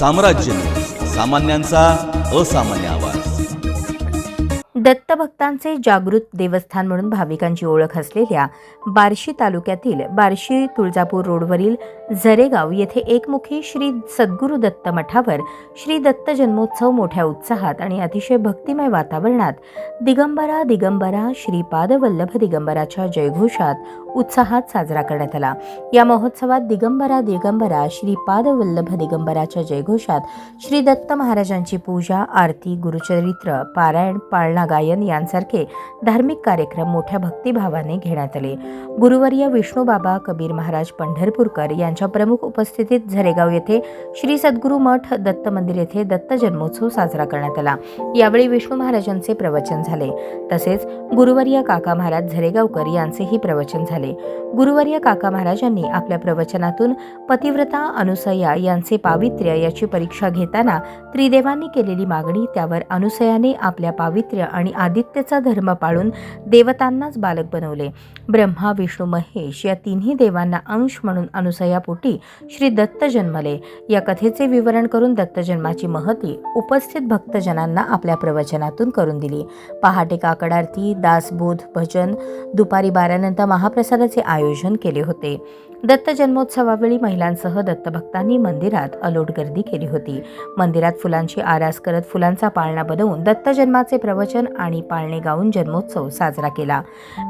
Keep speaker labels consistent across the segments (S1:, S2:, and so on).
S1: साम्राज्य सामान्यांचा असामान्य आवाज.
S2: दत्तभक्तांचे जागृत देवस्थान म्हणून भाविकांची ओळख असलेल्या बार्शी तालुक्यातील बार्शी तुळजापूर रोडवरील झरेगाव येथे एकमुखी श्री सद्गुरू दत्त मठावर श्री दत्त जन्मोत्सव मोठ्या उत्साहात आणि अतिशय भक्तिमय वातावरणात दिगंबरा दिगंबरा श्रीपाद वल्लभ दिगंबराच्या जयघोषात उत्साहात साजरा करण्यात आला. या महोत्सवात दिगंबरा दिगंबरा श्रीपाद वल्लभ दिगंबराच्या जयघोषात श्री दत्त महाराजांची पूजा आरती गुरुचरित्र पारायण पाळणा गायन यांसारखे धार्मिक कार्यक्रम मोठ्या भक्तिभावाने घेण्यात आले. गुरुवर्य विष्णूबाबा कबीर महाराज पंढरपूरकर यांच्या प्रमुख उपस्थितीत झरेगाव येथे श्री सद्गुरू मठ दत्त मंदिर येथे दत्त जन्मोत्सव साजरा करण्यात आला. यावेळी विष्णू महाराजांचे प्रवचन झाले. तसेच गुरुवर्य काका महाराज झरेगावकर यांचेही प्रवचन झाले. गुरुवर्य काका महाराजांनी आपल्या प्रवचनातून पतिव्रता अनुसया यांचे पावित्र्य याची परीक्षा घेताना त्रिदेवांनी केलेली मागणी त्यावर अनुसयाने आपल्या पावित्र्य आणि आदित्यचा धर्म पाळून देवतांनाच बालक बनवले. ब्रह्मा विष्णू महेश या तिन्ही देवांना अंश म्हणून अनुसयापोटी श्री दत्त जन्मले. या कथेचे विवरण करून दत्त जन्माची महती उपस्थित भक्तजनांना आपल्या प्रवचनातून करून दिली. पहाटे काकडार्थी दासबोध भजन दुपारी बारानंतर महाप्रसाद महाप्रसादाचे आयोजन केले होते. दत्त जन्मोत्सवावेळी महिलांसह दत्तभक्तांनी मंदिरात अलोट गर्दी केली होती. मंदिरात फुलांची आरास करत फुलांचा पाळणा बनवून दत्त जन्माचे प्रवचन आणि पाळणे गाऊन जन्मोत्सव साजरा केला.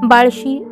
S2: बाळशी